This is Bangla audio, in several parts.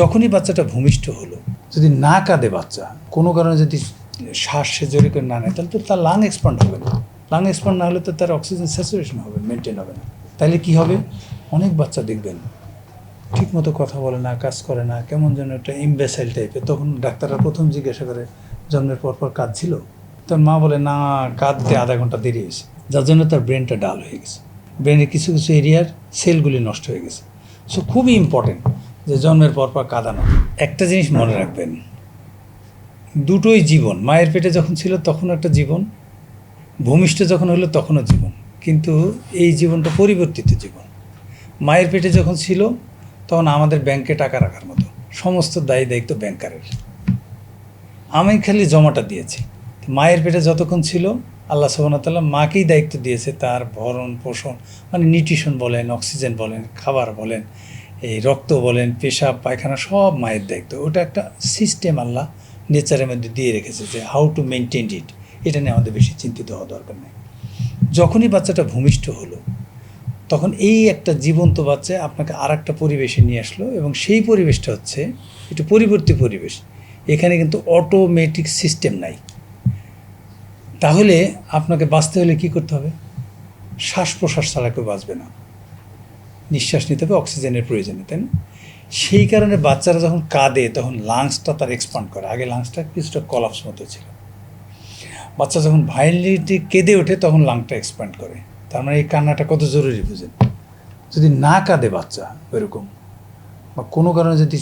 যখনই বাচ্চাটা ভূমিষ্ঠ হলো, যদি না কাঁদে বাচ্চা, কোনো কারণে যদি শ্বাস সে জোরে করে না নেয়, তাহলে তো তার লাং এক্সপান্ড হবে না। লাং এক্সপান্ড না হলে তো তার অক্সিজেন স্যাচুরেশন হবে মেনটেন হবে না। তাহলে কি হবে? অনেক বাচ্চা দেখবেন ঠিক মতো কথা বলে না, কাজ করে না, কেমন যেন একটা ইমবেসাইল টাইপের তখন ডাক্তাররা প্রথম জিজ্ঞাসা করে, জন্মের পর পর কাজ ছিল তখন মা বলে, না, কাঁদতে আধা ঘণ্টা দেরি হয়েছে। যার জন্য তার ব্রেনটা ডাল হয়ে গেছে। ব্রেনের কিছু কিছু এরিয়ার সেলগুলি নষ্ট হয়ে গেছে। সো খুবই ইম্পর্টেন্ট যে জন্মের পর পর কাঁদানো। একটা জিনিস মনে রাখবেন, দুটোই জীবন। মায়ের পেটে যখন ছিল তখন একটা জীবন, ভূমিষ্ঠ যখন হলো তখনও জীবন। কিন্তু এই জীবনটা পরিবর্তিত জীবন। মায়ের পেটে যখন ছিল তখন আমাদের ব্যাংকে টাকা রাখার মতো, সমস্ত দায়ী দায়িত্ব ব্যাংকারের। আমি খালি জমাটা দিয়েছি। মায়ের পেটে যতক্ষণ ছিল, আল্লাহ সুবাহতাল্লাহ মাকেই দায়িত্ব দিয়েছে, তার ভরণ পোষণ মানে নিউট্রিশন বলেন, অক্সিজেন বলেন, খাবার বলেন এই রক্ত বলেন, পেশাব, পায়খানা সব মায়ের দায়িত্ব। ওটা একটা সিস্টেম আল্লাহ নেচারের মধ্যে দিয়ে রেখেছে যে হাউ টু মেনটেন ইট এটা নিয়ে আমাদের বেশি চিন্তিত হওয়া দরকার নেই। যখনই বাচ্চাটা ভূমিষ্ঠ হলো, তখন এই একটা জীবন্ত বাচ্চা আপনাকে আর একটা পরিবেশে নিয়ে আসলো এবং সেই পরিবেশটা হচ্ছে একটু পরিবর্তী পরিবেশ। এখানে কিন্তু অটোমেটিক সিস্টেম নাই। তাহলে আপনাকে বাঁচতে হলে কি করতে হবে? শ্বাস প্রশ্বাস ছাড়া কেউ বাঁচবে না। নিঃশ্বাস নিতে হবে, অক্সিজেনের প্রয়োজনে, তাই না? সেই কারণে বাচ্চারা যখন কাঁদে, তখন লাংসটা তার এক্সপান্ড করে। আগে লাংসটা কিছুটা কলাপস মতো ছিল। বাচ্চা যখন ভাইলিটি কেঁদে ওঠে, তখন লাংটা এক্সপ্যান্ড করে। তার মানে এই কান্নাটা কত জরুরি বুঝেন? যদি না কাঁদে বাচ্চা ওইরকম, বা কোনো কারণে যদি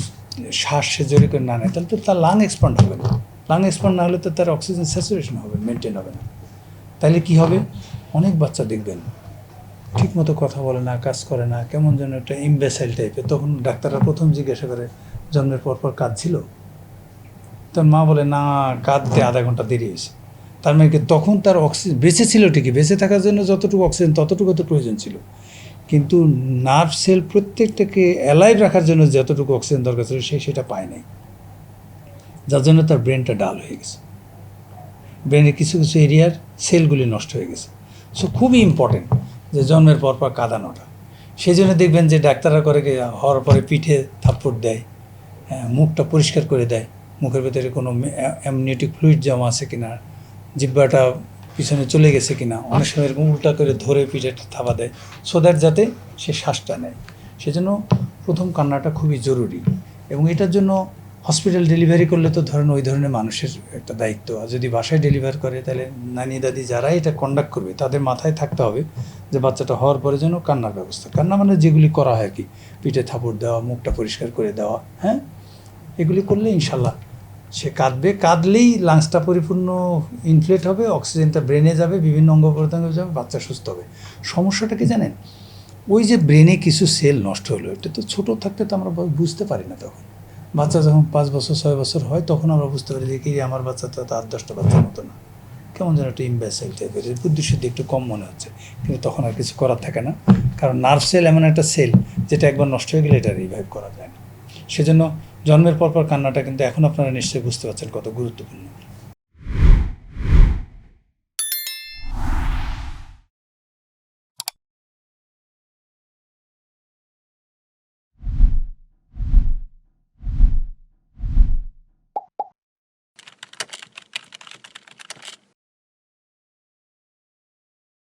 শ্বাস সে জোরে করে না নেয়, তাহলে তো তার লাং এক্সপান্ড হবে না। লাং এক্সপান্ড না হলে তো তার অক্সিজেন স্যাচুরেশন হবে মেনটেন হবে না। তাহলে কি হবে? অনেক বাচ্চা দেখবেন ঠিক মতো কথা বলে না, কাজ করে না, কেমন যেন একটা ইমবেসাইল টাইপের তখন ডাক্তাররা প্রথম জিজ্ঞাসা করে, জন্মের পর পর কাজ ছিল তখন মা বলে, না, কাঁদতে আধা ঘণ্টা দেরি হয়েছে। তার মানে কি, তখন তার অক্সিজেন বেঁচে ছিল ঠিকই, বেঁচে থাকার জন্য যতটুকু অক্সিজেন ততটুকু তো প্রয়োজন ছিল। কিন্তু নার্ভ সেল প্রত্যেকটাকে অ্যালাইভ রাখার জন্য যতটুকু অক্সিজেন দরকার ছিল, সে সেটা পায় নাই। যার জন্য তার ব্রেনটা ডাল হয়ে গেছে। ব্রেনের কিছু কিছু এরিয়ার সেলগুলি নষ্ট হয়ে গেছে। সো খুবই ইম্পর্টেন্ট যে জন্মের পর পর কাঁদানোটা সেই জন্য দেখবেন যে ডাক্তাররা করে কি হওয়ার পরে পিঠে থাপ্পড় দেয় হ্যাঁ, মুখটা পরিষ্কার করে দেয়। মুখের ভেতরে কোনো অ্যামনিওটিক ফ্লুইড জমা আছে কিনা জিব্বাটা পিছনে চলে গেছে কিনা অনেক সময় এরকম উল্টা করে ধরে পিঠে থাবা দেয় সো দ্যাট যাতে সে শ্বাসটা নেয়। সেজন্য প্রথম কান্নাটা খুবই জরুরি। এবং এটার জন্য হসপিটাল ডেলিভারি করলে তো ধরেন ওই ধরনের মানুষের একটা দায়িত্ব। আর যদি বাসায় ডেলিভার করে, তাহলে নানি দাদি যারা এটা কন্ডাক্ট করবে, তাদের মাথায় থাকতে হবে যে বাচ্চাটা হওয়ার পরে যেন কান্নার ব্যবস্থা। কান্না মানে যেগুলি করা হয় আর কি, পিঠে থাপড় দেওয়া, মুখটা পরিষ্কার করে দেওয়া হ্যাঁ? এগুলি করলে ইনশাল্লাহ সে কাঁদবে। কাঁদলেই লাংসটা পরিপূর্ণ ইনফ্লেট হবে অক্সিজেনটা ব্রেনে যাবে, বিভিন্ন অঙ্গ প্রত্যঙ্গে যাবে, বাচ্চা সুস্থ হবে। সমস্যাটা কি জানেন? ওই যে ব্রেনে কিছু সেল নষ্ট হলো, এটা তো ছোটো থাকতে তো আমরা বুঝতে পারি না তখন। বাচ্চা যখন পাঁচ বছর, ছয় বছর হয়, তখন আমরা বুঝতে পারি যে, কি আমার বাচ্চা তো আট, দশটা বাচ্চার মতো না। কেমন যেন একটা ইম্ব্যাসাইল টাইপের এর। বুদ্ধি শুদ্ধি একটু কম মনে হচ্ছে। কিন্তু তখন আর কিছু করার থাকে না। কারণ নার্ভ সেল এমন একটা সেল যেটা একবার নষ্ট হয়ে গেলে এটা রিভাইভ করা যায় না। সেজন্য জন্মের পর পর কান্নাটা কিন্তু এখন আপনারা নিশ্চয়ই বুঝতে পারছেন কত গুরুত্বপূর্ণ।